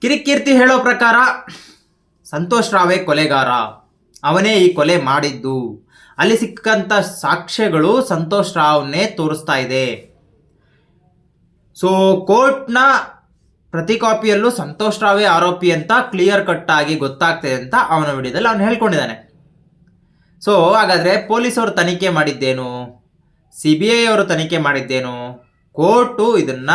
ಕಿರಿಕೀರ್ತಿ ಹೇಳೋ ಪ್ರಕಾರ ಸಂತೋಷ್ ರಾವೇ ಕೊಲೆಗಾರ. ಅವನೇ ಈ ಕೊಲೆ ಮಾಡಿದ್ದು. ಅಲ್ಲಿ ಸಿಕ್ಕಂತ ಸಾಕ್ಷ್ಯಗಳು ಸಂತೋಷ್ ರಾವ್ನೇ ತೋರಿಸ್ತಾ ಇದೆ. ಸೊ ಕೋರ್ಟ್ನ ಪ್ರತಿ ಕಾಪಿಯಲ್ಲೂ ಸಂತೋಷ್ ರಾವೇ ಆರೋಪಿ ಅಂತ ಕ್ಲಿಯರ್ ಕಟ್ ಆಗಿ ಗೊತ್ತಾಗ್ತಿದೆ ಅಂತ ಅವನ ವಿಡಿಯೋದಲ್ಲಿ ಅವನು ಹೇಳ್ಕೊಂಡಿದ್ದಾನೆ. ಸೊ ಹಾಗಾದರೆ ಪೊಲೀಸವರು ತನಿಖೆ ಮಾಡಿದ್ದೇನು? ಸಿ ಬಿ ಐ ಅವರು ತನಿಖೆ ಮಾಡಿದ್ದೇನು? ಕೋರ್ಟು ಇದನ್ನ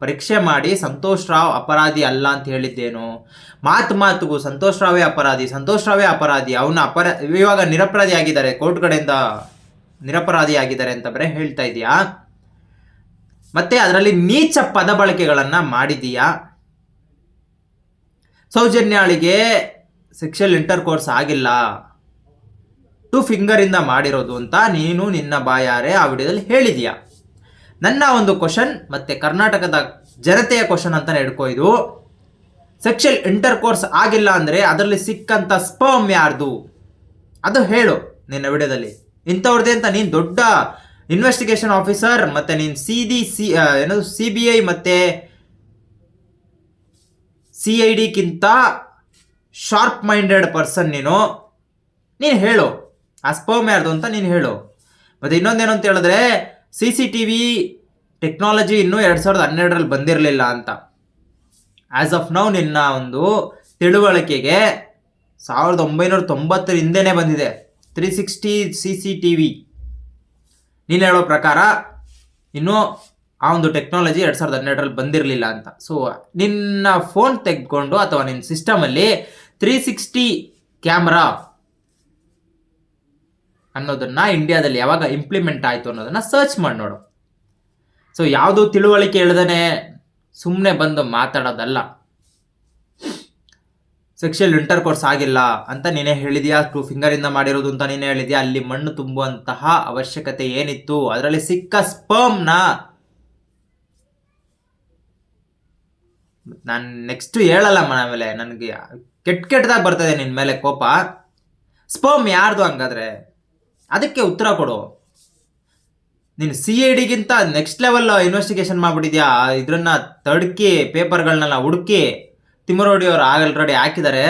ಪರೀಕ್ಷೆ ಮಾಡಿ ಸಂತೋಷ್ ರಾವ್ ಅಪರಾಧಿ ಅಲ್ಲ ಅಂತ ಹೇಳಿದ್ದೇನು. ಮಾತು ಮಾತುಗೂ ಸಂತೋಷ್ ರಾವೇ ಅಪರಾಧಿ, ಸಂತೋಷ್ ರಾವೇ ಅಪರಾಧಿ, ಅವನ ಅಪರ, ಇವಾಗ ನಿರಪರಾಧಿ ಆಗಿದ್ದಾರೆ, ಕೋರ್ಟ್ ಕಡೆಯಿಂದ ನಿರಪರಾಧಿ ಆಗಿದ್ದಾರೆ ಅಂತ ಬರೀ ಹೇಳ್ತಾ ಇದೆಯಾ? ಮತ್ತೆ ಅದರಲ್ಲಿ ನೀಚ ಪದ ಬಳಕೆಗಳನ್ನು ಮಾಡಿದೀಯಾ? ಸೌಜನ್ಯಾಳಿಗೆ ಸೆಕ್ಷಲ್ ಇಂಟರ್ ಕೋರ್ಸ್ ಆಗಿಲ್ಲ. ಟು ಫಿಂಗರಿಂದ ಮಾಡಿರೋದು ಅಂತ ನೀನು ನಿನ್ನ ಬಾಯಾರೆ ಆ ವಿಡಿಯೋದಲ್ಲಿ ಹೇಳಿದೀಯ? ನನ್ನ ಒಂದು ಕ್ವಶನ್ ಮತ್ತೆ ಕರ್ನಾಟಕದ ಜನತೆಯ ಕ್ವಶನ್ ಅಂತ ಹಿಡ್ಕೋ ಇದು ಸೆಕ್ಷಲ್ ಇಂಟರ್ ಕೋರ್ಸ್ ಆಗಿಲ್ಲ ಅಂದರೆ ಅದರಲ್ಲಿ ಸಿಕ್ಕಂಥ ಸ್ಪರ್ಮ್ ಯಾರ್ದು? ಅದು ಹೇಳು ನಿನ್ನ ವಿಡಿಯೋದಲ್ಲಿ. ಇಂಥವ್ರದ್ದೇ ಅಂತ ನೀನು ದೊಡ್ಡ ಇನ್ವೆಸ್ಟಿಗೇಷನ್ ಆಫೀಸರ್ ಮತ್ತೆ ನೀನು ಸಿ ಡಿ ಸಿ ಏನದು ಸಿ ಬಿ ಐ ಮತ್ತೆ ಸಿ ಐ ಡಿಗಿಂತ ಶಾರ್ಪ್ ಮೈಂಡೆಡ್ ಪರ್ಸನ್ ನೀನು. ನೀನು ಹೇಳು. ಆ ಸ್ಪರ್ಮ್ ಯಾರ್ದು ಅಂತ ನೀನು ಹೇಳು. ಮತ್ತೆ ಇನ್ನೊಂದೇನು ಅಂತ ಹೇಳಿದ್ರೆ C C T V technology ಇನ್ನೂ ಎರಡು ಸಾವಿರದ ಹನ್ನೆರಡರಲ್ಲಿ ಬಂದಿರಲಿಲ್ಲ ಅಂತ. ಆ್ಯಸ್ ಆಫ್ ನೌ ನಿನ್ನ ಒಂದು ತಿಳುವಳಿಕೆಗೆ ಸಾವಿರದ ಒಂಬೈನೂರ ತೊಂಬತ್ತರ ಹಿಂದೆನೇ ಬಂದಿದೆ. Three sixty C C T V. ನೀನು ಹೇಳೋ ಪ್ರಕಾರ ಇನ್ನೂ ಆ ಒಂದು ಟೆಕ್ನಾಲಜಿ ಎರಡು ಸಾವಿರದ ಹನ್ನೆರಡರಲ್ಲಿ ಬಂದಿರಲಿಲ್ಲ ಅಂತ. ಸೊ ನಿನ್ನ ಫೋನ್ ತೆಗೆದುಕೊಂಡು ಅಥವಾ ನಿನ್ನ ಸಿಸ್ಟಮಲ್ಲಿ ತ್ರೀ ಸಿಕ್ಸ್ಟಿ ಕ್ಯಾಮ್ರಾ ಅನ್ನೋದನ್ನ ಇಂಡಿಯಾದಲ್ಲಿ ಯಾವಾಗ ಇಂಪ್ಲಿಮೆಂಟ್ ಆಯಿತು ಅನ್ನೋದನ್ನ ಸರ್ಚ್ ಮಾಡಿ ನೋಡು. ಸೊ ಯಾವುದು ತಿಳುವಳಿಕೆ ಹೇಳ್ದೇ ಸುಮ್ಮನೆ ಬಂದು ಮಾತಾಡೋದಲ್ಲ. ಸೆಕ್ಷುಯಲ್ ಇಂಟರ್ ಕೋರ್ಸ್ ಆಗಿಲ್ಲ ಅಂತ ನೀನೇ ಹೇಳಿದ್ಯಾ? ಟೂ ಫಿಂಗರಿಂದ ಮಾಡಿರೋದು ಅಂತ ನೀನೇ ಹೇಳಿದ್ಯಾ? ಅಲ್ಲಿ ಮಣ್ಣು ತುಂಬುವಂತಹ ಅವಶ್ಯಕತೆ ಏನಿತ್ತು? ಅದರಲ್ಲಿ ಸಿಕ್ಕ ಸ್ಪರ್ಮ್ನ ನಾನು ನೆಕ್ಸ್ಟ್ ಹೇಳಲ್ಲ ಮೇಲೆ. ನನಗೆ ಕೆಟ್ಟ ಕೆಟ್ಟದಾಗ ಬರ್ತದೆ ನಿನ್ನ ಮೇಲೆ ಕೋಪ. ಸ್ಪರ್ಮ್ ಯಾರ್ದು ಹಂಗಾದ್ರೆ? ಅದಕ್ಕೆ ಉತ್ತರ ಕೊಡು. ನೀನು ಸಿ ಐ ಡಿಗಿಂತ ನೆಕ್ಸ್ಟ್ ಲೆವೆಲ್ ಇನ್ವೆಸ್ಟಿಗೇಷನ್ ಮಾಡಿಬಿಟ್ಟಿದ್ಯಾ? ಇದ್ರನ್ನ ತಡ್ಕಿ ಪೇಪರ್ಗಳನ್ನೆಲ್ಲ ಹುಡುಕಿ ತಿಮ್ಮರೋಡಿ ಅವರು ಆಲ್ರೆಡಿ ಹಾಕಿದ್ದಾರೆ.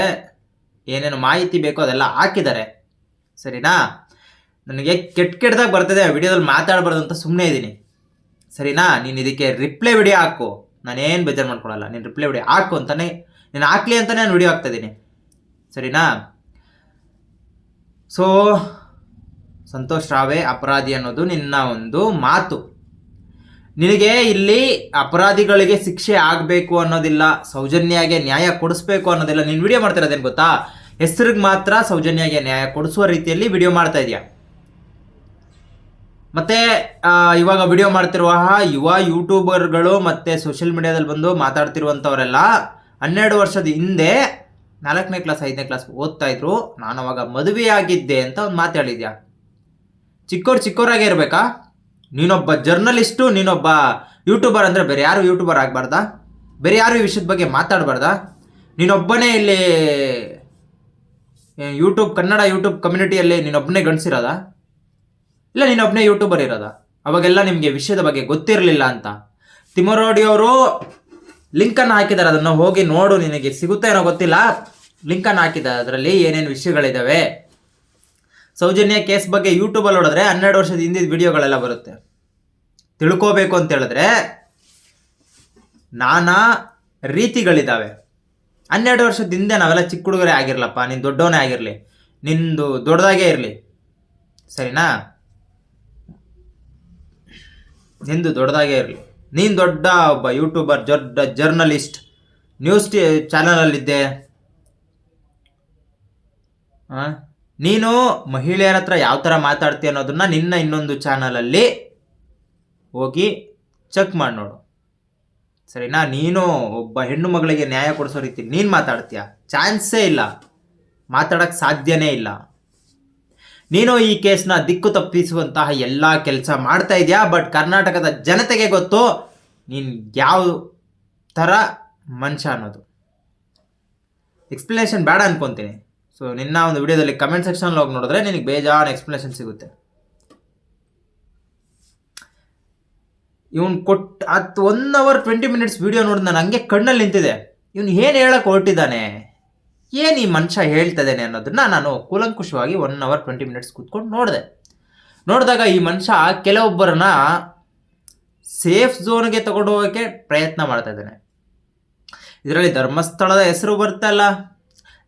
ಏನೇನು ಮಾಹಿತಿ ಬೇಕೋ ಅದೆಲ್ಲ ಹಾಕಿದ್ದಾರೆ. ಸರಿನಾ? ನನಗೆ ಕೆಟ್ಟ ಕೆಟ್ಟದಾಗ ಬರ್ತದೆ ವಿಡಿಯೋದಲ್ಲಿ ಮಾತಾಡಬಾರ್ದು ಅಂತ ಸುಮ್ಮನೆ ಇದ್ದೀನಿ. ಸರಿನಾ? ನೀನು ಇದಕ್ಕೆ ರಿಪ್ಲೈ ವಿಡಿಯೋ ಹಾಕು. ನಾನೇನು ಬೇಜಾರು ಮಾಡ್ಕೊಳ್ಳಲ್ಲ ನೀನು ರಿಪ್ಲೈ ವಿಡಿಯೋ ಹಾಕು ಅಂತಲೇ ನೀನು ಹಾಕ್ಲಿ ಅಂತಲೇ ನಾನು ವಿಡಿಯೋ ಹಾಕ್ತಾ ಇದ್ದೀನಿ. ಸರಿನಾ? ಸೊ ಸಂತೋಷ್ ರಾವೇ ಅಪರಾಧಿ ಅನ್ನೋದು ನಿನ್ನ ಒಂದು ಮಾತು. ನಿನಗೆ ಇಲ್ಲಿ ಅಪರಾಧಿಗಳಿಗೆ ಶಿಕ್ಷೆ ಆಗಬೇಕು ಅನ್ನೋದಿಲ್ಲ, ಸೌಜನ್ಯಾಗೆ ನ್ಯಾಯ ಕೊಡಿಸ್ಬೇಕು ಅನ್ನೋದಿಲ್ಲ. ನೀನು ವಿಡಿಯೋ ಮಾಡ್ತಿರೋದೇನು ಗೊತ್ತಾ? ಹೆಸರಿಗೆ ಮಾತ್ರ ಸೌಜನ್ಯಾಗೆ ನ್ಯಾಯ ಕೊಡಿಸುವ ರೀತಿಯಲ್ಲಿ ವಿಡಿಯೋ ಮಾಡ್ತಾ ಇದೆಯಾ? ಮತ್ತೆ ಇವಾಗ ವಿಡಿಯೋ ಮಾಡ್ತಿರುವ ಯುವ ಯೂಟ್ಯೂಬರ್ಗಳು ಮತ್ತು ಸೋಷಿಯಲ್ ಮೀಡಿಯಾದಲ್ಲಿ ಬಂದು ಮಾತಾಡ್ತಿರುವಂಥವರೆಲ್ಲ ಹನ್ನೆರಡು ವರ್ಷದ ಹಿಂದೆ ನಾಲ್ಕನೇ ಕ್ಲಾಸ್ ಐದನೇ ಕ್ಲಾಸ್ ಓದ್ತಾ ಇದ್ರು. ನಾನು ಅವಾಗ ಮದುವೆಯಾಗಿದ್ದೆ ಅಂತ ಒಂದು ಮಾತಾಡಿದ್ಯಾ ಚಿಕ್ಕವ್ರು ಚಿಕ್ಕವರಾಗೇ ಇರಬೇಕಾ? ನೀನೊಬ್ಬ ಜರ್ನಲಿಸ್ಟು ನೀನೊಬ್ಬ ಯೂಟ್ಯೂಬರ್ ಅಂದರೆ ಬೇರೆ ಯಾರು ಯೂಟ್ಯೂಬರ್ ಆಗಬಾರ್ದಾ? ಬೇರೆ ಯಾರು ಈ ವಿಷಯದ ಬಗ್ಗೆ ಮಾತಾಡಬಾರ್ದಾ? ನೀನೊಬ್ಬನೇ ಇಲ್ಲಿ ಯೂಟ್ಯೂಬ್ ಕನ್ನಡ ಯೂಟ್ಯೂಬ್ ಕಮ್ಯುನಿಟಿಯಲ್ಲಿ ನೀನೊಬ್ಬನೇ ಗಂಡಸಿರೋದಾ? ಇಲ್ಲ ನೀನೊಬ್ಬನೇ ಯೂಟ್ಯೂಬರ್ ಇರೋದಾ? ಅವಾಗೆಲ್ಲ ನಿಮಗೆ ವಿಷಯದ ಬಗ್ಗೆ ಗೊತ್ತಿರಲಿಲ್ಲ ಅಂತ. ತಿಮರೋಡಿಯವರು ಲಿಂಕನ್ನು ಹಾಕಿದ್ದಾರೆ. ಅದನ್ನು ಹೋಗಿ ನೋಡು, ನಿನಗೆ ಸಿಗುತ್ತೆ ಏನೋ ಗೊತ್ತಿಲ್ಲ? ಲಿಂಕನ್ನು ಹಾಕಿದ್ದಾರೆ. ಅದರಲ್ಲಿ ಏನೇನು ವಿಷಯಗಳಿದ್ದಾವೆ ಸೌಜನ್ಯ ಕೇಸ್ ಬಗ್ಗೆ ಯೂಟ್ಯೂಬಲ್ಲಿ ನೋಡಿದ್ರೆ ಹನ್ನೆರಡು ವರ್ಷದ ಹಿಂದಿನ ವಿಡಿಯೋಗಳೆಲ್ಲ ಬರುತ್ತೆ. ತಿಳ್ಕೋಬೇಕು ಅಂತ ಹೇಳಿದ್ರೆ ನಾನಾ ರೀತಿಗಳಿದ್ದಾವೆ ಹನ್ನೆರಡು ವರ್ಷದ ಹಿಂದೆ ನಾವೆಲ್ಲ ಚಿಕ್ಕ ಹುಡುಗರೇ ಆಗಿರಲಪ್ಪ, ನೀನು ದೊಡ್ಡವನೇ ಆಗಿರಲಿ, ನಿಂದು ದೊಡ್ಡದಾಗೇ ಇರಲಿ. ಸರಿನಾ? ನಿಂದು ದೊಡ್ಡದಾಗೇ ಇರಲಿ. ನೀನು ದೊಡ್ಡ ಒಬ್ಬ ಯೂಟ್ಯೂಬರ್ ದೊಡ್ಡ ಜರ್ನಲಿಸ್ಟ್ ನ್ಯೂಸ್ ಟಿ ಚಾನಲಲ್ಲಿದ್ದೆ ಆ? ನೀನು ಮಹಿಳೆಯರ ಹತ್ರ ಯಾವ ಥರ ಮಾತಾಡ್ತೀಯ ಅನ್ನೋದನ್ನ ನಿನ್ನ ಇನ್ನೊಂದು ಚಾನಲಲ್ಲಿ ಹೋಗಿ ಚೆಕ್ ಮಾಡಿ ನೋಡು. ಸರಿನಾ? ನೀನು ಒಬ್ಬ ಹೆಣ್ಣು ಮಗಳಿಗೆ ನ್ಯಾಯ ಕೊಡಿಸೋ ರೀತಿ ನೀನು ಮಾತಾಡ್ತೀಯ? ಚಾನ್ಸೇ ಇಲ್ಲ. ಮಾತಾಡೋಕ್ಕೆ ಸಾಧ್ಯನೇ ಇಲ್ಲ. ನೀನು ಈ ಕೇಸ್ನ ದಿಕ್ಕು ತಪ್ಪಿಸುವಂತಹ ಎಲ್ಲ ಕೆಲಸ ಮಾಡ್ತಾ ಇದೆಯಾ? ಬಟ್ ಕರ್ನಾಟಕದ ಜನತೆಗೆ ಗೊತ್ತು ನೀನು ಯಾವ ಥರ ಮನುಷ್ಯ ಅನ್ನೋದು. ಎಕ್ಸ್ಪ್ಲನೇಷನ್ ಬೇಡ ಅನ್ಕೊಂತೀನಿ. ಸೊ ನಿನ್ನ ಒಂದು ವಿಡಿಯೋದಲ್ಲಿ ಕಮೆಂಟ್ ಸೆಕ್ಷನ್ ಹೋಗಿ ನೋಡಿದ್ರೆ ನಿನಗೆ ಬೇಜಾನ್ ಎಕ್ಸ್ಪ್ಲನೇಷನ್ ಸಿಗುತ್ತೆ. ಇವನು ಕೊಟ್ಟು ಹತ್ತು one hour twenty minutes video ನೋಡಿ ನಾನು ಹಂಗೆ ಕಣ್ಣಲ್ಲಿ ನಿಂತಿದೆ. ಇವನು ಏನು ಹೇಳಕ್ಕೆ ಹೊರಟಿದ್ದಾನೆ? ಏನು ಈ ಮನುಷ್ಯ ಹೇಳ್ತಿದ್ದಾನೆ ಅನ್ನೋದನ್ನ ನಾನು ಕೂಲಂಕುಷವಾಗಿ ಒನ್ ಅವರ್ ಟ್ವೆಂಟಿ ಮಿನಿಟ್ಸ್ ಕೂತ್ಕೊಂಡು ನೋಡಿದೆ. ನೋಡಿದಾಗ ಈ ಮನುಷ್ಯ ಕೆಲವೊಬ್ಬರನ್ನ ಸೇಫ್ ಝೋನ್ಗೆ ತಗೊಂಡು ಹೋಗೋಕ್ಕೆ ಪ್ರಯತ್ನ ಮಾಡ್ತಾ ಇದ್ದಾನೆ. ಇದರಲ್ಲಿ ಧರ್ಮಸ್ಥಳದ ಹೆಸರು ಬರ್ತಲ್ಲ.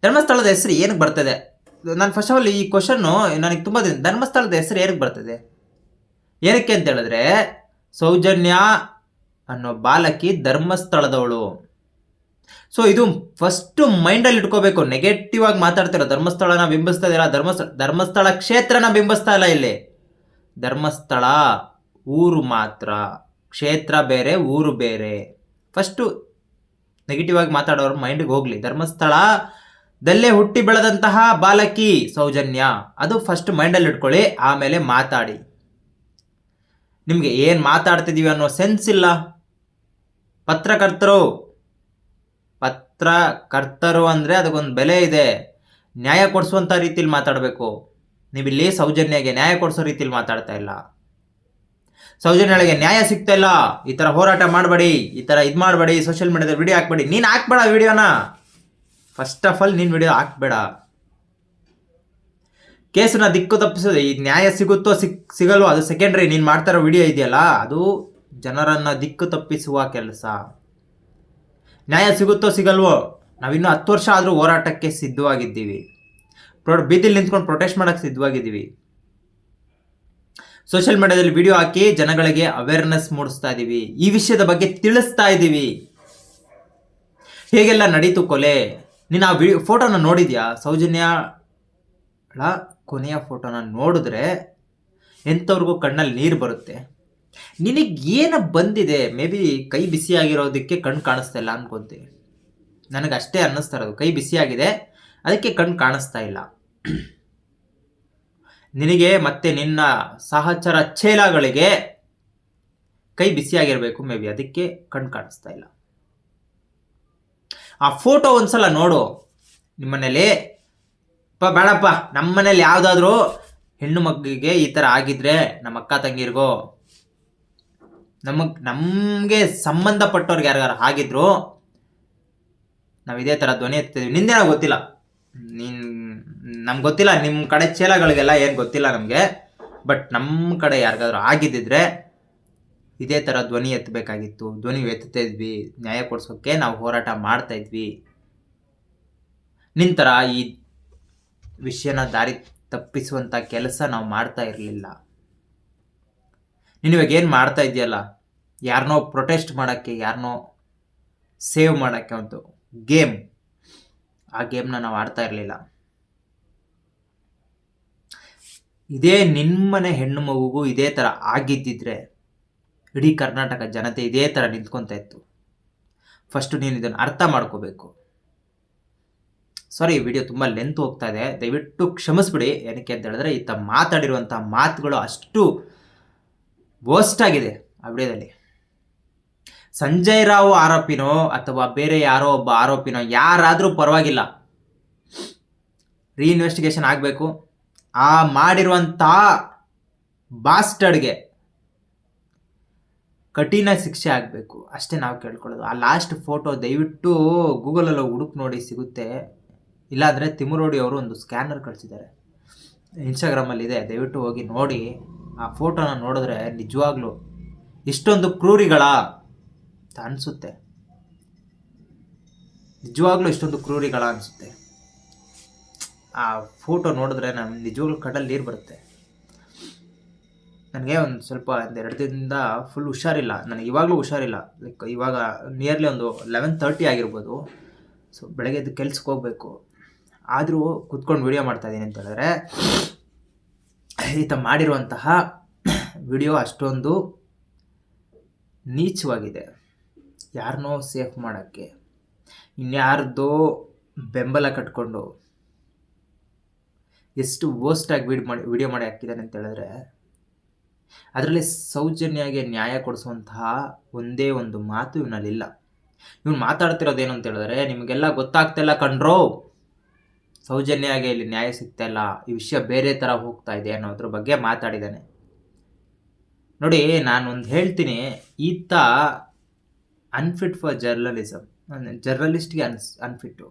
ಧರ್ಮಸ್ಥಳದ ಹೆಸರು ಏನಕ್ಕೆ ಬರ್ತದೆ? ನಾನು ಫಸ್ಟ್ ಆಫ್ ಆಲ್ ಈ ಕ್ವಶನ್ನು ನನಗೆ ತುಂಬ ಧರ್ಮಸ್ಥಳದ ಹೆಸರು ಏನಕ್ಕೆ ಬರ್ತದೆ? ಏನಕ್ಕೆ ಅಂತ ಹೇಳಿದ್ರೆ, ಸೌಜನ್ಯ ಅನ್ನೋ ಬಾಲಕಿ ಧರ್ಮಸ್ಥಳದವಳು. ಸೊ ಇದು ಫಸ್ಟ್ ಮೈಂಡಲ್ಲಿ ಇಟ್ಕೋಬೇಕು. ನೆಗೆಟಿವ್ ಆಗಿ ಮಾತಾಡ್ತಿರೋ ಧರ್ಮಸ್ಥಳನ ಬಿಂಬಿಸ್ತಾ ಇದೀರಾ? ಧರ್ಮಸ್ಥಳ ಧರ್ಮಸ್ಥಳ ಕ್ಷೇತ್ರನ ಬಿಂಬಿಸ್ತಾ ಇಲ್ಲ ಇಲ್ಲಿ. ಧರ್ಮಸ್ಥಳ, ಊರು ಮಾತ್ರ. ಕ್ಷೇತ್ರ ಬೇರೆ, ಊರು ಬೇರೆ. ಫಸ್ಟು ನೆಗೆಟಿವ್ ಆಗಿ ಮಾತಾಡೋರು ಮೈಂಡಿಗೆ ಹೋಗಲಿ. ಧರ್ಮಸ್ಥಳದಲ್ಲೇ ಹುಟ್ಟಿ ಬೆಳೆದಂತಹ ಬಾಲಕಿ ಸೌಜನ್ಯ. ಅದು ಫಸ್ಟ್ ಮೈಂಡಲ್ಲಿ ಇಟ್ಕೊಳ್ಳಿ, ಆಮೇಲೆ ಮಾತಾಡಿ. ನಿಮಗೆ ಏನು ಮಾತಾಡ್ತಿದ್ದೀವಿ ಅನ್ನೋ ಸೆನ್ಸ್ ಇಲ್ಲ. ಪತ್ರಕರ್ತರು ಪತ್ರಕರ್ತರು ಅಂದರೆ ಅದಕ್ಕೊಂದು ಬೆಲೆ ಇದೆ. ನ್ಯಾಯ ಕೊಡಿಸುವಂಥ ರೀತಿಲಿ ಮಾತಾಡಬೇಕು. ನೀವಿಲ್ಲಿ ಸೌಜನ್ಯಗೆ ನ್ಯಾಯ ಕೊಡಿಸೋ ರೀತಿಲಿ ಮಾತಾಡ್ತಾ ಇಲ್ಲ. ಸೌಜನ್ಯಗಳಿಗೆ ನ್ಯಾಯ ಸಿಗ್ತಾ ಇಲ್ಲ. ಈ ಥರ ಹೋರಾಟ ಮಾಡಬೇಡಿ, ಈ ಥರ ಇದು ಮಾಡಬೇಡಿ ಸೋಷಿಯಲ್ ಮೀಡಿಯಾದಲ್ಲಿ ವಿಡಿಯೋ ಹಾಕ್ಬೇಡಿ. ನೀನು ಹಾಕ್ಬೇಡ ವಿಡಿಯೋನ ಫಸ್ಟ್ ಆಫ್ ಆಲ್ ನೀನು ವಿಡಿಯೋ ಹಾಕ್ಬೇಡ. ಕೇಸನ್ನ ದಿಕ್ಕು ತಪ್ಪಿಸೋದು ಈ ನ್ಯಾಯ ಸಿಗುತ್ತೋ ಸಿಕ್, ಸಿಗಲ್ವೋ, ಅದು ಸೆಕೆಂಡ್ರಿ ನೀನು ಮಾಡ್ತಾರೋ ವಿಡಿಯೋ ಇದೆಯಲ್ಲ, ಅದು ಜನರನ್ನು ದಿಕ್ಕು ತಪ್ಪಿಸುವ ಕೆಲಸ. ನ್ಯಾಯ ಸಿಗುತ್ತೋ ಸಿಗಲ್ವೋ, ನಾವಿನ್ನೂ ಹತ್ತು ವರ್ಷ ಆದರೂ ಹೋರಾಟಕ್ಕೆ ಸಿದ್ಧವಾಗಿದ್ದೀವಿ. ಪ್ರೊ, ಬೀದಿಲಿ ನಿಂತ್ಕೊಂಡು ಪ್ರೊಟೆಸ್ಟ್ ಮಾಡೋಕ್ಕೆ ಸಿದ್ಧವಾಗಿದ್ದೀವಿ. ಸೋಷಿಯಲ್ ಮೀಡಿಯಾದಲ್ಲಿ ವಿಡಿಯೋ ಹಾಕಿ ಜನಗಳಿಗೆ ಅವೇರ್ನೆಸ್ ಮೂಡಿಸ್ತಾ ಇದ್ದೀವಿ ಈ ವಿಷಯದ ಬಗ್ಗೆ ತಿಳಿಸ್ತಾ ಇದ್ದೀವಿ ಹೇಗೆಲ್ಲ ನಡೀತು ಕೊಲೆ? ನೀನು ಆ ವಿಡಿಯೋ ಫೋಟೋನ ನೋಡಿದ್ಯಾ? ಸೌಜನ್ಯ ಕೊನೆಯ ಫೋಟೋನ ನೋಡಿದ್ರೆ ಎಂಥವ್ರಿಗೂ ಕಣ್ಣಲ್ಲಿ ನೀರು ಬರುತ್ತೆ. ನಿನಗೆ ಏನು ಬಂದಿದೆ? ಮೇ ಬಿ ಕೈ ಬಿಸಿಯಾಗಿರೋದಕ್ಕೆ ಕಣ್ಣು ಕಾಣಿಸ್ತಾ ಇಲ್ಲ ಅನ್ಕೊಂತೀನಿ ನನಗೆ ಅಷ್ಟೇ ಅನ್ನಿಸ್ತಾ ಇರೋದು. ಕೈ ಬಿಸಿಯಾಗಿದೆ ಅದಕ್ಕೆ ಕಣ್ಣು ಕಾಣಿಸ್ತಾ ಇಲ್ಲ. ನಿನಗೆ ಮತ್ತೆ ನಿನ್ನ ಸಹಚರ ಚೇಲಗಳಿಗೆ ಕೈ ಬಿಸಿಯಾಗಿರಬೇಕು ಮೇ ಬಿ ಅದಕ್ಕೆ ಕಣ್ಣು ಕಾಣಿಸ್ತಾ ಇಲ್ಲ. ಆ ಫೋಟೋ ಒಂದ್ಸಲ ನೋಡು. ನಿಮ್ಮನೇಲಿ. ಪ, ಬೇಡಪ್ಪ. ನಮ್ಮ ಮನೇಲಿ ಯಾವುದಾದ್ರೂ ಹೆಣ್ಣು ಮಗ್ಗಿಗೆ ಈ ಥರ ಆಗಿದ್ರೆ ನಮ್ಮ ಅಕ್ಕ ತಂಗಿರ್ಗೋ, ನಮಗೆ ನಮಗೆ ಸಂಬಂಧಪಟ್ಟವ್ರಿಗೆ ಯಾರ್ಯಾರು ಆಗಿದ್ರು ನಾವು ಇದೇ ಥರ ಧ್ವನಿ ಎತ್ತಿದ್ವಿ ನಿಂದೇನೋ ಗೊತ್ತಿಲ್ಲ. ನೀನು, ನಮ್ಗೆ ಗೊತ್ತಿಲ್ಲ. ನಿಮ್ಮ ಕಡೆ ಚೇಲಗಳಿಗೆಲ್ಲ ಏನು ಗೊತ್ತಿಲ್ಲ ನಮಗೆ. ಬಟ್ ನಮ್ಮ ಕಡೆ ಯಾರಿಗಾದ್ರೂ ಆಗಿದ್ದಿದ್ರೆ ಇದೇ ಥರ ಧ್ವನಿ ಎತ್ತಬೇಕಾಗಿತ್ತು. ಧ್ವನಿ ಎತ್ತುತ್ತಾ ಇದ್ವಿ. ನ್ಯಾಯ ಕೊಡಿಸೋಕ್ಕೆ ನಾವು ಹೋರಾಟ ಮಾಡ್ತಾ ಇದ್ವಿ. ನಿಂತರ ಈ ವಿಷಯನ ದಾರಿ ತಪ್ಪಿಸುವಂಥ ಕೆಲಸ ನಾವು ಮಾಡ್ತಾ ಇರಲಿಲ್ಲ. ನೀನು ಇವಾಗ ಏನು ಮಾಡ್ತಾ ಇದೆಯಲ್ಲ ಯಾರನ್ನೋ ಪ್ರೊಟೆಸ್ಟ್ ಮಾಡೋಕ್ಕೆ ಯಾರನ್ನೋ ಸೇವ್ ಮಾಡೋಕ್ಕೆ ಒಂದು ಗೇಮ್ ಆ ಗೇಮ್ನ ನಾವು ಆಡ್ತಾ ಇರಲಿಲ್ಲ. ಇದೇ ನಿಮ್ಮನೆ ಹೆಣ್ಣು ಮಗುಗೂ ಇದೇ ಥರ ಆಗಿದ್ದಿದ್ರೆ ಇಡೀ ಕರ್ನಾಟಕ ಜನತೆ ಇದೇ ಥರ ನಿಂತ್ಕೊತಾ ಇತ್ತು. ಫಸ್ಟು ನೀನು ಇದನ್ನು ಅರ್ಥ ಮಾಡ್ಕೋಬೇಕು. ಸಾರಿ ವಿಡಿಯೋ ತುಂಬ ಲೆಂತ್ ಹೋಗ್ತಾ ಇದೆ. ದಯವಿಟ್ಟು ಕ್ಷಮಿಸ್ಬಿಡಿ. ಏನಕ್ಕೆ ಅಂತ ಹೇಳಿದ್ರೆ ಈತ ಮಾತಾಡಿರುವಂಥ ಮಾತುಗಳು ಅಷ್ಟು ವರ್ಸ್ಟ್ ಆಗಿದೆ ಆ ವಿಡಿಯೋದಲ್ಲಿ. ಸಂಜಯ್ ರಾವ್ ಆರೋಪಿನೋ ಅಥವಾ ಬೇರೆ ಯಾರೋ ಒಬ್ಬ ಆರೋಪಿನೋ ಯಾರಾದರೂ ಪರವಾಗಿಲ್ಲ. ರೀಇನ್ವೆಸ್ಟಿಗೇಷನ್ ಆಗಬೇಕು. ಆ ಮಾಡಿರುವಂಥ ಬಾಸ್ಟರ್ಡ್ಗೆ ಕಠಿಣ ಶಿಕ್ಷೆ ಆಗಬೇಕು. ಅಷ್ಟೇ ನಾವು ಕೇಳ್ಕೊಳ್ಳೋದು. ಆ ಲಾಸ್ಟ್ ಫೋಟೋ ದಯವಿಟ್ಟು ಗೂಗಲಲ್ಲಿ ಹುಡುಕ್ ನೋಡಿ ಸಿಗುತ್ತೆ. ಇಲ್ಲಾಂದರೆ ತಿಮುರೋಡಿ ಅವರು ಒಂದು ಸ್ಕ್ಯಾನರ್ ಕಳಿಸಿದ್ದಾರೆ. ಇನ್ಸ್ಟಾಗ್ರಾಮಲ್ಲಿ ಇದೆ. ದಯವಿಟ್ಟು ಹೋಗಿ ನೋಡಿ. ಆ ಫೋಟೋನ ನೋಡಿದ್ರೆ ನಿಜವಾಗ್ಲೂ ಇಷ್ಟೊಂದು ಕ್ರೂರಿಗಳ ಅಂತ ಅನಿಸುತ್ತೆ. ನಿಜವಾಗ್ಲೂ ಇಷ್ಟೊಂದು ಕ್ರೂರಿಗಳ ಅನಿಸುತ್ತೆ. ಆ ಫೋಟೋ ನೋಡಿದ್ರೆ ನಾನು ನಿಜವಾಗ್ಲೂ ಕಡಲ್ಲಿ ನೀರು ಬರುತ್ತೆ. ನನಗೆ ಒಂದು ಸ್ವಲ್ಪ ಒಂದು ಎರಡು ದಿನದಿಂದ ಫುಲ್ ಹುಷಾರಿಲ್ಲ. ನನಗೆ ಇವಾಗಲೂ ಹುಷಾರಿಲ್ಲ. ಲೈಕ್ ಇವಾಗ ನಿಯರ್ಲಿ ಒಂದು ಲೆವೆನ್ ತರ್ಟಿ ಆಗಿರ್ಬೋದು. ಸೊ ಬೆಳಗ್ಗೆ ಎದ್ದು ಕೆಲ್ಸಕ್ಕೆ ಹೋಗಬೇಕು. ಆದರೂ ಕುತ್ಕೊಂಡು ವಿಡಿಯೋ ಮಾಡ್ತಾಯಿದ್ದೀನಿ ಅಂತ ಹೇಳಿದ್ರೆ ಈತ ಮಾಡಿರುವಂತಹ ವಿಡಿಯೋ ಅಷ್ಟೊಂದು ನೀಚವಾಗಿದೆ. ಯಾರನ್ನೋ ಸೇಫ್ ಮಾಡೋಕ್ಕೆ. ಇನ್ಯಾರ್ದೋ ಬೆಂಬಲ ಕಟ್ಕೊಂಡು ಎಷ್ಟು ವರ್ಸ್ಟಾಗಿ ವಿಡ್ ಮಾಡಿ ವಿಡಿಯೋ ಮಾಡಿ ಹಾಕಿದ್ದಾನೆ ಅಂತ ಹೇಳಿದ್ರೆ ಅದರಲ್ಲಿ ಸೌಜನ್ಯಗೆ ನ್ಯಾಯ ಕೊಡಿಸುವಂತಹ ಒಂದೇ ಒಂದು ಮಾತು ಇವನಲ್ಲಿಲ್ಲ. ಇವನು ಮಾತಾಡ್ತಿರೋದೇನು ಅಂತ ಹೇಳಿದ್ರೆ, ನಿಮಗೆಲ್ಲ ಗೊತ್ತಾಗ್ತಿಲ್ಲ ಕಣ್ರೋ, ಸೌಜನ್ಯಗೆ ಇಲ್ಲಿ ನ್ಯಾಯ ಸಿಗ್ತಾ ಇಲ್ಲ, ಈ ವಿಷಯ ಬೇರೆ ಥರ ಹೋಗ್ತಾ ಇದೆ ಅನ್ನೋದ್ರ ಬಗ್ಗೆ ಮಾತಾಡಿದ್ದಾನೆ. ನೋಡಿ ನಾನು ಒಂದು ಹೇಳ್ತೀನಿ, ಈತ ಅನ್ಫಿಟ್ ಫಾರ್ ಜರ್ನಲಿಸಮ್ ಜರ್ನಲಿಸ್ಟ್ಗೆ ಅನ್ಸ್ ಅನ್ಫಿಟ್ಟು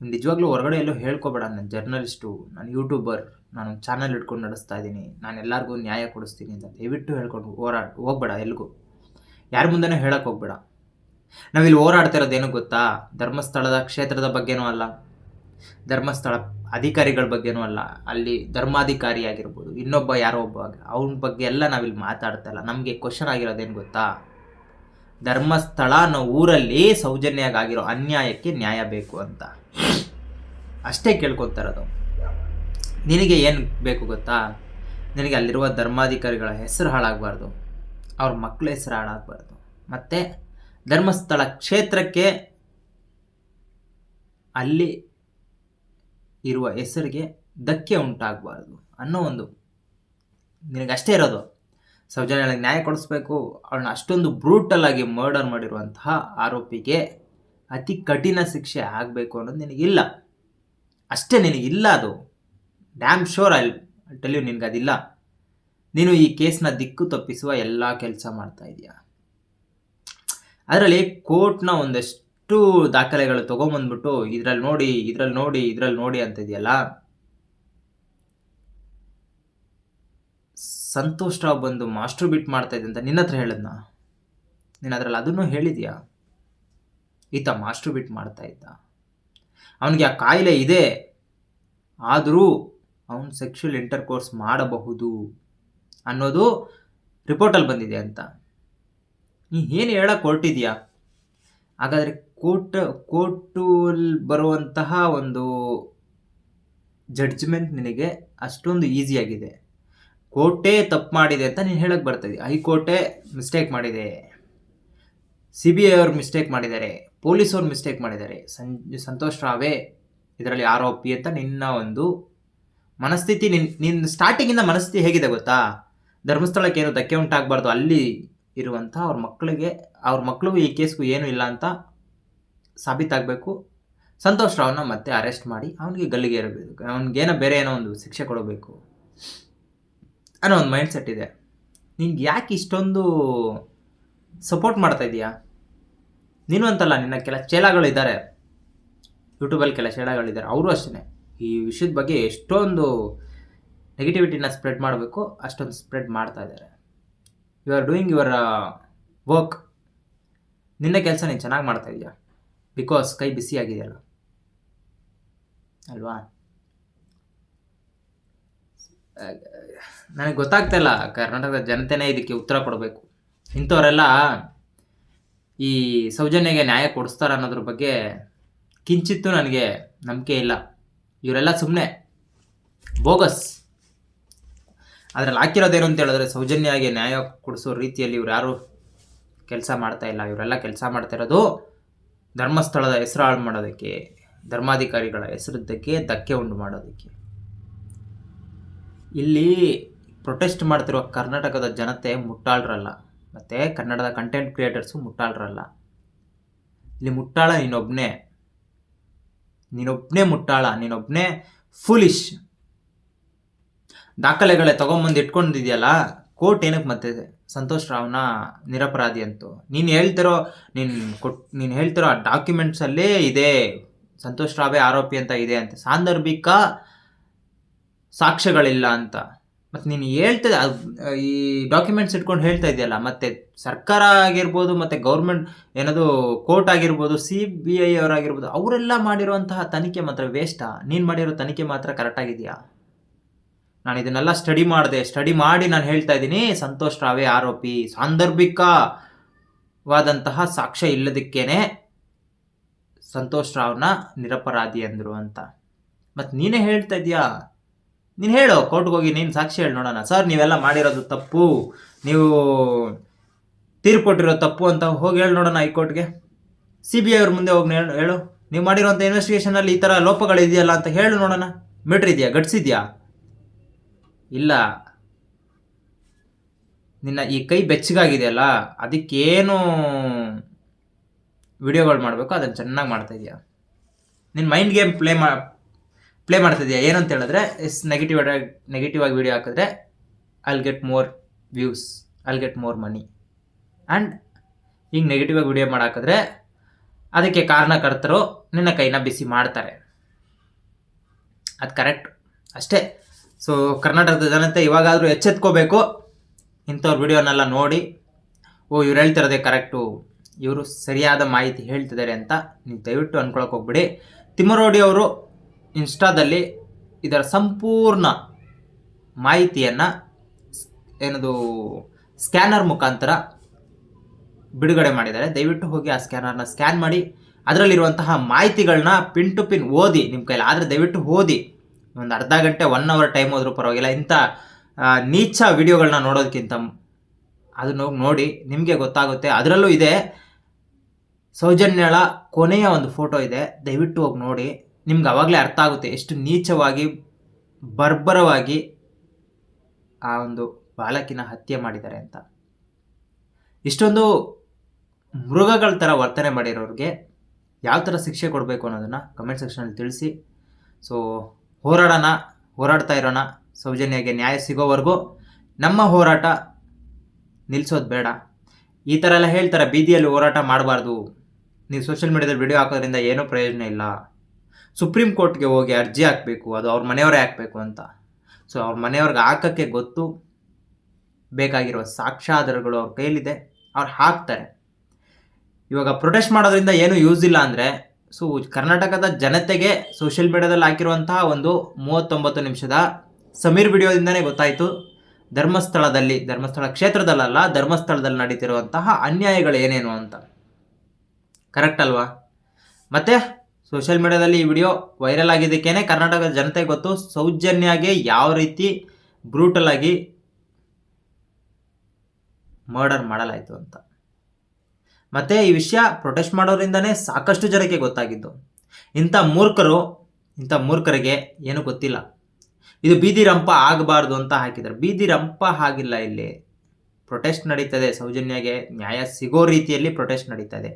ನಿಜವಾಗ್ಲೂ ಹೊರಗಡೆ ಎಲ್ಲೋ ಹೇಳ್ಕೊಬೇಡ ನಾನು ಜರ್ನಲಿಸ್ಟು ನಾನು ಯೂಟ್ಯೂಬರ್. ನಾನು ಚಾನಲ್ ಇಟ್ಕೊಂಡು ನಡೆಸ್ತಾ ಇದ್ದೀನಿ. ನಾನು ಎಲ್ಲರಿಗೂ ನ್ಯಾಯ ಕೊಡಿಸ್ತೀನಿ ಅಂತ ದಯವಿಟ್ಟು ಹೇಳ್ಕೊಂಡು ಹೋರಾಡ ಹೋಗ್ಬೇಡ ಎಲ್ಗೂ. ಯಾರ ಮುಂದೆನೂ ಹೇಳಕ್ಕೆ ಹೋಗ್ಬೇಡ. ನಾವಿಲ್ಲಿ ಹೋರಾಡ್ತಿರೋದೇನು ಗೊತ್ತಾ? ಧರ್ಮಸ್ಥಳದ ಕ್ಷೇತ್ರದ ಬಗ್ಗೆನೂ ಅಲ್ಲ. ಧರ್ಮಸ್ಥಳ ಅಧಿಕಾರಿಗಳ ಬಗ್ಗೆನೂ ಅಲ್ಲ. ಅಲ್ಲಿ ಧರ್ಮಾಧಿಕಾರಿ ಆಗಿರ್ಬೋದು, ಇನ್ನೊಬ್ಬ ಯಾರೋ ಒಬ್ಬ ಅವನ ಬಗ್ಗೆ ಎಲ್ಲ ನಾವಿಲ್ಲಿ ಮಾತಾಡ್ತಾ ಇಲ್ಲ. ನಮಗೆ ಕ್ವಶನ್ ಆಗಿರೋದೇನು ಗೊತ್ತಾ? ಧರ್ಮಸ್ಥಳ ಅನ್ನೋ ಊರಲ್ಲಿ ಸೌಜನ್ಯಗಾಗಿರೋ ಅನ್ಯಾಯಕ್ಕೆ ನ್ಯಾಯ ಬೇಕು ಅಂತ. ಅಷ್ಟೇ ಕೇಳ್ಕೊತಾ ಇರೋದು. ನಿನಗೆ ಏನು ಬೇಕು ಗೊತ್ತಾ? ನಿನಗೆ ಅಲ್ಲಿರುವ ಧರ್ಮಾಧಿಕಾರಿಗಳ ಹೆಸರು ಹಾಳಾಗಬಾರ್ದು. ಅವ್ರ ಮಕ್ಕಳ ಹೆಸರು ಹಾಳಾಗಬಾರ್ದು. ಮತ್ತು ಧರ್ಮಸ್ಥಳ ಕ್ಷೇತ್ರಕ್ಕೆ ಅಲ್ಲಿ ಇರುವ ಹೆಸರಿಗೆ ಧಕ್ಕೆ ಉಂಟಾಗಬಾರ್ದು ಅನ್ನೋ ಒಂದು ನಿನಗಷ್ಟೇ ಇರೋದು. ಸೌಜನ್ಯಗಳಿಗೆ ನ್ಯಾಯ ಕೊಡಿಸ್ಬೇಕು. ಅವಳನ್ನ ಅಷ್ಟೊಂದು ಬ್ರೂಟಲ್ಲಾಗಿ ಮರ್ಡರ್ ಮಾಡಿರುವಂತಹ ಆರೋಪಿಗೆ ಅತಿ ಕಠಿಣ ಶಿಕ್ಷೆ ಆಗಬೇಕು ಅನ್ನೋದು ನಿನಗಿಲ್ಲ. ಅಷ್ಟೇ ನಿನಗಿಲ್ಲ ಅದು. Damn sure I tell you ನಿನಗೆ ಅದಿಲ್ಲ. ನೀನು ಈ ಕೇಸ್ನ ದಿಕ್ಕು ತಪ್ಪಿಸುವ ಎಲ್ಲ ಕೆಲಸ ಮಾಡ್ತಾ ಇದೀಯ? ಅದರಲ್ಲಿ ಕೋರ್ಟ್ನ ಒಂದಷ್ಟು ದಾಖಲೆಗಳು ತೊಗೊಂಬಂದ್ಬಿಟ್ಟು ಇದರಲ್ಲಿ ನೋಡಿ ಇದರಲ್ಲಿ ನೋಡಿ ಇದರಲ್ಲಿ ನೋಡಿ ಅಂತ ಇದೆಯಲ್ಲ? ಸಂತೋಷ ರಾವ್ ಬಂದು ಮಾಸ್ಟರ್ ಬಿಟ್ ಮಾಡ್ತಾ ಇದೆ ಅಂತ ನಿನ್ನ ಹತ್ರ ಹೇಳದ್ನ? ನೀನು ಅದರಲ್ಲಿ ಅದನ್ನು ಹೇಳಿದ್ಯಾ? ಈತ ಮಾಸ್ಟರ್ ಬಿಟ್ ಮಾಡ್ತಾ ಇದ್ದ. ಅವನಿಗೆ ಆ ಕಾಯಿಲೆ ಇದೆ. ಆದರೂ ಅವನು ಸೆಕ್ಷುವಲ್ ಇಂಟರ್ಕೋರ್ಸ್ ಮಾಡಬಹುದು ಅನ್ನೋದು ರಿಪೋರ್ಟಲ್ಲಿ ಬಂದಿದೆ ಅಂತ. ನೀ ಏನು ಹೇಳಕ್ಕೆ ಹೊರಟಿದ್ಯಾ? ಹಾಗಾದರೆ ಕೋರ್ಟ್ ಕೋರ್ಟಲ್ಲಿ ಬರುವಂತಹ ಒಂದು ಜಡ್ಜ್ಮೆಂಟ್ ನಿನಗೆ ಅಷ್ಟೊಂದು ಈಸಿಯಾಗಿದೆ ಕೋರ್ಟೇ ತಪ್ಪು ಮಾಡಿದೆ ಅಂತ ನೀನು ಹೇಳಕ್ಕೆ ಬರ್ತದೆ ಹೈಕೋರ್ಟೇ ಮಿಸ್ಟೇಕ್ ಮಾಡಿದೆ. ಸಿ ಬಿ ಐ ಅವ್ರು ಮಿಸ್ಟೇಕ್ ಮಾಡಿದ್ದಾರೆ. ಪೊಲೀಸವ್ರು ಮಿಸ್ಟೇಕ್ ಮಾಡಿದ್ದಾರೆ. ಸಂಜ್, ಸಂತೋಷ್ ರಾವೇ ಇದರಲ್ಲಿ ಆರೋಪಿ ಅಂತ ನಿನ್ನ ಒಂದು ಮನಸ್ಥಿತಿ ನಿನ್ ನಿನ್ನ ಸ್ಟಾರ್ಟಿಂಗಿಂದ ಮನಸ್ಥಿತಿ ಹೇಗಿದೆ ಗೊತ್ತಾ? ಧರ್ಮಸ್ಥಳಕ್ಕೆ ಏನು ಧಕ್ಕೆ ಉಂಟಾಗಬಾರ್ದು, ಅಲ್ಲಿ ಇರುವಂಥ ಅವ್ರ ಮಕ್ಕಳಿಗೆ ಅವ್ರ ಮಕ್ಕಳಿಗೂ ಈ ಕೇಸ್ಗೂ ಏನೂ ಇಲ್ಲ ಅಂತ ಸಾಬೀತಾಗಬೇಕು. ಸಂತೋಷ್ ರಾವ್ನ ಮತ್ತೆ ಅರೆಸ್ಟ್ ಮಾಡಿ ಅವನಿಗೆ ಗಲ್ಲಿಗೆ ಇರಬೇಕು ಅವನಿಗೇನೋ ಬೇರೆ ಏನೋ ಒಂದು ಶಿಕ್ಷೆ ಕೊಡಬೇಕು ಅನ್ನೋ ಒಂದು ಮೈಂಡ್ ಸೆಟ್ ಇದೆ. ನಿನ್ಗೆ ಯಾಕೆ ಇಷ್ಟೊಂದು ಸಪೋರ್ಟ್ ಮಾಡ್ತಾ ಇದೀಯಾ? ನೀನು ಅಂತಲ್ಲ, ನಿನ್ನ ಕೆಲ ಚೇಲಾಗಳಿದ್ದಾರೆ ಯೂಟ್ಯೂಬಲ್ಲಿ ಕೆಲ ಚೇಲಾಗಳಿದ್ದಾರೆ ಅವರು ಅಷ್ಟೇ ಈ ವಿಷಯದ ಬಗ್ಗೆ ಎಷ್ಟೊಂದು ನೆಗೆಟಿವಿಟಿನ ಸ್ಪ್ರೆಡ್ ಮಾಡಬೇಕು, ಅಷ್ಟೊಂದು ಸ್ಪ್ರೆಡ್ ಮಾಡ್ತಾ ಇದ್ದಾರೆ. You are doing your work ನಿನ್ನ ಕೆಲಸ ನೀನು ಚೆನ್ನಾಗಿ ಮಾಡ್ತಾ ಇದೆಯಾ ಬಿಕಾಸ್ ಕೈ ಬಿಸಿ ಆಗಿದೆಯಲ್ಲ. ಅಲ್ವಾ? ನನಗೆ ಗೊತ್ತಾಗ್ತಾ ಇಲ್ಲ, ಕರ್ನಾಟಕದ ಜನತೆನೇ ಇದಕ್ಕೆ ಉತ್ತರ ಕೊಡಬೇಕು. ಇಂಥವರೆಲ್ಲ ಈ ಸೌಜನ್ಯಗೆ ನ್ಯಾಯ ಕೊಡಿಸ್ತಾರ ಅನ್ನೋದ್ರ ಬಗ್ಗೆ ಕಿಂಚಿತ್ತೂ ನನಗೆ ನಂಬಿಕೆ ಇಲ್ಲ. ಇವರೆಲ್ಲ ಸುಮ್ಮನೆ ಬೋಗಸ್. ಅದರಲ್ಲಿ ಹಾಕಿರೋದೇನು ಅಂತ ಹೇಳಿದ್ರೆ ಸೌಜನ್ಯವಾಗಿ ನ್ಯಾಯ ಕೊಡಿಸೋ ರೀತಿಯಲ್ಲಿ ಇವ್ರು ಯಾರು ಕೆಲಸ ಮಾಡ್ತಾ ಇಲ್ಲ. ಇವರೆಲ್ಲ ಕೆಲಸ ಮಾಡ್ತಾ ಇರೋದು ಧರ್ಮಸ್ಥಳದ ಹೆಸರು ಹಾಳು ಮಾಡೋದಕ್ಕೆ, ಧರ್ಮಾಧಿಕಾರಿಗಳ ಹೆಸರದ್ದಕ್ಕೆ ಧಕ್ಕೆ ಉಂಟು ಮಾಡೋದಕ್ಕೆ. ಇಲ್ಲಿ ಪ್ರೊಟೆಸ್ಟ್ ಮಾಡ್ತಿರುವ ಕರ್ನಾಟಕದ ಜನತೆ ಮುಟ್ಟಾಳ್ರಲ್ಲ. ಮತ್ತು ಕನ್ನಡದ ಕಂಟೆಂಟ್ ಕ್ರಿಯೇಟರ್ಸು ಮುಟ್ಟಾಳ್ರಲ್ಲ. ಇಲ್ಲಿ ಮುಟ್ಟಾಳ ನೀನೊಬ್ಬನೇ ನೀನೊಬ್ಬನೇ ಮುಟ್ಟಾಳ ನೀನೊಬ್ಬನೇ ಫುಲಿಶ್ ದಾಖಲೆಗಳೇ ತೊಗೊಂಬಂದು ಇಟ್ಕೊಂಡಿದ್ಯಲ್ಲ, ಕೋರ್ಟ್ ಏನಕ್ಕೆ ಮತ್ತೆ ಸಂತೋಷ್ ರಾವ್ನ ನಿರಪರಾಧಿ ಅಂತು? ನೀನು ಹೇಳ್ತಿರೋ, ನೀನು ಕೊಟ್, ನೀನು ಹೇಳ್ತಿರೋ ಆ ಡಾಕ್ಯುಮೆಂಟ್ಸಲ್ಲೇ ಇದೆ, ಸಂತೋಷ್ ರಾವೇ ಆರೋಪಿ ಅಂತ ಇದೆ ಅಂತ, ಸಾಂದರ್ಭಿಕ ಸಾಕ್ಷ್ಯಗಳಿಲ್ಲ ಅಂತ. ಮತ್ತು ನೀನು ಹೇಳ್ತದೆ ಈ ಡಾಕ್ಯುಮೆಂಟ್ಸ್ ಇಟ್ಕೊಂಡು ಹೇಳ್ತಾ ಇದೆಯಲ್ಲ, ಮತ್ತು ಸರ್ಕಾರ ಆಗಿರ್ಬೋದು, ಮತ್ತು ಗೌರ್ಮೆಂಟ್ ಏನದು ಕೋರ್ಟ್ ಆಗಿರ್ಬೋದು ಸಿ ಬಿ ಐ ಅವರಾಗಿರ್ಬೋದು, ಅವರೆಲ್ಲ ಮಾಡಿರುವಂತಹ ತನಿಖೆ ಮಾತ್ರ ವೇಸ್ಟಾ ನೀನು ಮಾಡಿರೋ ತನಿಖೆ ಮಾತ್ರ ಕರೆಕ್ಟಾಗಿದೆಯಾ ನಾನು ಇದನ್ನೆಲ್ಲ ಸ್ಟಡಿ ಮಾಡಿದೆ ಸ್ಟಡಿ ಮಾಡಿ ನಾನು ಹೇಳ್ತಾ ಇದ್ದೀನಿ, ಸಂತೋಷ್ ರಾವೇ ಆರೋಪಿ, ಸಾಂದರ್ಭಿಕವಾದಂತಹ ಸಾಕ್ಷ್ಯ ಇಲ್ಲದಕ್ಕೇನೆ ಸಂತೋಷ್ ರಾವ್ನ ನಿರಪರಾಧಿ ಅಂದರು ಅಂತ. ಮತ್ತು ನೀನೇ ಹೇಳ್ತಾ ಇದೆಯಾ? ನೀನು ಹೇಳು, ಕೋರ್ಟ್ಗೆ ಹೋಗಿ ನೀನು ಸಾಕ್ಷಿ ಹೇಳಿ ನೋಡೋಣ. ಸರ್, ನೀವೆಲ್ಲ ಮಾಡಿರೋದು ತಪ್ಪು. ನೀವು ತೀರ್ಪು ಕೊಟ್ಟಿರೋ ತಪ್ಪು ಅಂತ ಹೋಗಿ ಹೇಳಿ ನೋಡೋಣ ಹೈಕೋರ್ಟ್ಗೆ. ಸಿ ಬಿ ಐ ಅವ್ರ ಮುಂದೆ ಹೋಗಿ ಹೇಳು ನೀವು ಮಾಡಿರೋಂಥ ಇನ್ವೆಸ್ಟಿಗೇಷನಲ್ಲಿ ಈ ಥರ ಲೋಪಗಳಿದೆಯಲ್ಲ ಅಂತ ಹೇಳು ನೋಡೋಣ. ಮೀಟ್ರ್ ಇದೆಯಾ? ಘಟಿಸಿದ್ಯಾ ಇಲ್ಲ. ನಿನ್ನ ಈ ಕೈ ಬೆಚ್ಚಗಾಗಿದೆಯಲ್ಲ, ಅದಕ್ಕೇನು ವಿಡಿಯೋಗಳು ಮಾಡಬೇಕು? ಅದನ್ನು ಚೆನ್ನಾಗಿ ಮಾಡ್ತಾ ಇದೆಯಾ? ನಿನ್ನ ಮೈಂಡ್ ಗೇಮ್ ಪ್ಲೇ ಮಾ ಪ್ಲೇ ಮಾಡ್ತಿದ್ಯಾ? ಏನಂತ ಹೇಳಿದ್ರೆ ಇಸ್ ನೆಗೆಟಿವ್ ನೆಗೆಟಿವ್ ಆಗಿ ವಿಡಿಯೋ ಹಾಕಿದ್ರೆ I'll get more views I'll get more money and ಹಿಂಗೆ ನೆಗೆಟಿವ್ ಆಗಿ ವಿಡಿಯೋ ಮಾಡಾಕಿದ್ರೆ, ಅದಕ್ಕೆ ಕಾರಣಕರ್ತರು ನಿನ್ನ ಕೈನ ಬಿಸಿ ಮಾಡ್ತಾರೆ. ಅದು ಕರೆಕ್ಟ್ ಅಷ್ಟೇ. ಸೊ ಕರ್ನಾಟಕದ ಜನತೆ ಇವಾಗಾದರೂ ಎಚ್ಚೆತ್ಕೋಬೇಕು. ಇಂಥವ್ರ ವಿಡಿಯೋನೆಲ್ಲ ನೋಡಿ. ಓ, ಇವ್ರು ಹೇಳ್ತಿರೋದೇ ಕರೆಕ್ಟು ಇವರು ಸರಿಯಾದ ಮಾಹಿತಿ ಹೇಳ್ತಿದ್ದಾರೆ ಅಂತ ನೀವು ದಯವಿಟ್ಟು ಅಂದ್ಕೊಳಕ್ಕೆ ಹೋಗ್ಬಿಡಿ. ತಿಮ್ಮರೋಡಿ ಅವರು ಇನ್ಸ್ಟಾದಲ್ಲಿ ಇದರ ಸಂಪೂರ್ಣ ಮಾಹಿತಿಯನ್ನು ಏನದು ಸ್ಕ್ಯಾನರ್ ಮುಖಾಂತರ ಬಿಡುಗಡೆ ಮಾಡಿದ್ದಾರೆ. ದಯವಿಟ್ಟು ಹೋಗಿ ಆ ಸ್ಕ್ಯಾನರ್ನ ಸ್ಕ್ಯಾನ್ ಮಾಡಿ. ಅದರಲ್ಲಿರುವಂತಹ ಮಾಹಿತಿಗಳನ್ನ ಪಿನ್ ಟು ಪಿನ್ ಓದಿ ನಿಮ್ಮ ಕೈಲಿ. ಆದರೆ ದಯವಿಟ್ಟು ಓದಿ. ಒಂದು ಅರ್ಧ ಗಂಟೆ ಒನ್ ಅವರ್ ಟೈಮ್ ಹೋದರೂ ಪರವಾಗಿಲ್ಲ. ಇಂಥ ನೀಚ ವಿಡಿಯೋಗಳನ್ನ ನೋಡೋದಕ್ಕಿಂತ ಅದನ್ನು ನೋಡಿ. ನಿಮಗೆ ಗೊತ್ತಾಗುತ್ತೆ. ಅದರಲ್ಲೂ ಇದೆ. ಸೌಜನ್ಯಳ ಕೊನೆಯ ಒಂದು ಫೋಟೋ ಇದೆ. ದಯವಿಟ್ಟು ಹೋಗಿ ನೋಡಿ. ನಿಮ್ಗೆ ಅವಾಗಲೇ ಅರ್ಥ ಆಗುತ್ತೆ ಎಷ್ಟು ನೀಚವಾಗಿ, ಬರ್ಬರವಾಗಿ ಆ ಒಂದು ಬಾಲಕಿನ ಹತ್ಯೆ ಮಾಡಿದ್ದಾರೆ ಅಂತ. ಇಷ್ಟೊಂದು ಮೃಗಗಳ ಥರ ವರ್ತನೆ ಮಾಡಿರೋರಿಗೆ ಯಾವ ಥರ ಶಿಕ್ಷೆ ಕೊಡಬೇಕು ಅನ್ನೋದನ್ನು ಕಮೆಂಟ್ ಸೆಕ್ಷನಲ್ಲಿ ತಿಳಿಸಿ. ಸೊ ಹೋರಾಡೋಣ, ಹೋರಾಡ್ತಾ ಇರೋಣ. ಸೌಜನ್ಯಗೆ ನ್ಯಾಯ ಸಿಗೋವರೆಗೂ ನಮ್ಮ ಹೋರಾಟ ನಿಲ್ಲಿಸೋದು ಬೇಡ. ಈ ಥರ ಎಲ್ಲ ಹೇಳ್ತಾರೆ, ಬೀದಿಯಲ್ಲಿ ಹೋರಾಟ ಮಾಡಬಾರ್ದು. ನೀವು ಸೋಷಿಯಲ್ ಮೀಡಿಯಾದಲ್ಲಿ ವಿಡಿಯೋ ಹಾಕೋದ್ರಿಂದ ಏನೂ ಪ್ರಯೋಜನ ಇಲ್ಲ. ಸುಪ್ರೀಂ ಕೋರ್ಟ್ಗೆ ಹೋಗಿ ಅರ್ಜಿ ಹಾಕಬೇಕು, ಅದು ಅವ್ರ ಮನೆಯವರೇ ಹಾಕಬೇಕು ಅಂತ. ಸೊ ಅವ್ರ ಮನೆಯವ್ರಿಗೆ ಹಾಕೋಕ್ಕೆ ಗೊತ್ತು. ಬೇಕಾಗಿರುವ ಸಾಕ್ಷ್ಯಾಧಾರಗಳು ಅವ್ರ ಕೈಲಿದೆ ಅವ್ರು ಹಾಕ್ತಾರೆ. ಇವಾಗ ಪ್ರೊಟೆಸ್ಟ್ ಮಾಡೋದ್ರಿಂದ ಏನು ಯೂಸ್ ಇಲ್ಲ ಅಂದರೆ ಸೊ ಕರ್ನಾಟಕದ ಜನತೆಗೆ ಸೋಷಿಯಲ್ ಮೀಡಿಯಾದಲ್ಲಿ ಹಾಕಿರುವಂತಹ ಒಂದು ಮೂವತ್ತೊಂಬತ್ತು ನಿಮಿಷದ ಸಮೀರ್ ವಿಡಿಯೋದಿಂದನೇ ಗೊತ್ತಾಯಿತು. ಧರ್ಮಸ್ಥಳದಲ್ಲಿ, ಧರ್ಮಸ್ಥಳ ಕ್ಷೇತ್ರದಲ್ಲಲ್ಲ, ಧರ್ಮಸ್ಥಳದಲ್ಲಿ ನಡೀತಿರುವಂತಹ ಅನ್ಯಾಯಗಳು ಏನೇನು ಅಂತ. ಕರೆಕ್ಟ್ ಅಲ್ವಾ? ಮತ್ತೆ ಸೋಷಿಯಲ್ ಮೀಡಿಯಾದಲ್ಲಿ ಈ ವಿಡಿಯೋ ವೈರಲ್ ಆಗಿದ್ದಕ್ಕೇನೆ ಕರ್ನಾಟಕದ ಜನತೆ ಗೊತ್ತು, ಸೌಜನ್ಯಾಗೆ ಯಾವ ರೀತಿ ಬ್ರೂಟಲ್ ಆಗಿ ಮರ್ಡರ್ ಮಾಡಲಾಯಿತು ಅಂತ. ಮತ್ತೆ ಈ ವಿಷಯ ಪ್ರೊಟೆಸ್ಟ್ ಮಾಡೋದ್ರಿಂದನೇ ಸಾಕಷ್ಟು ಜನಕ್ಕೆ ಗೊತ್ತಾಗಿದ್ದು. ಇಂಥ ಮೂರ್ಖರು, ಇಂಥ ಮೂರ್ಖರಿಗೆ ಏನು ಗೊತ್ತಿಲ್ಲ. ಇದು ಬೀದಿ ರಂಪ ಆಗಬಾರ್ದು ಅಂತ ಹಾಕಿದ್ದಾರೆ. ಬೀದಿ ರಂಪ ಆಗಿಲ್ಲ ಇಲ್ಲಿ. ಪ್ರೊಟೆಸ್ಟ್ ನಡೀತದೆ ಸೌಜನ್ಯಗೆ ನ್ಯಾಯ ಸಿಗೋ ರೀತಿಯಲ್ಲಿ ಪ್ರೊಟೆಸ್ಟ್ ನಡೀತದೆ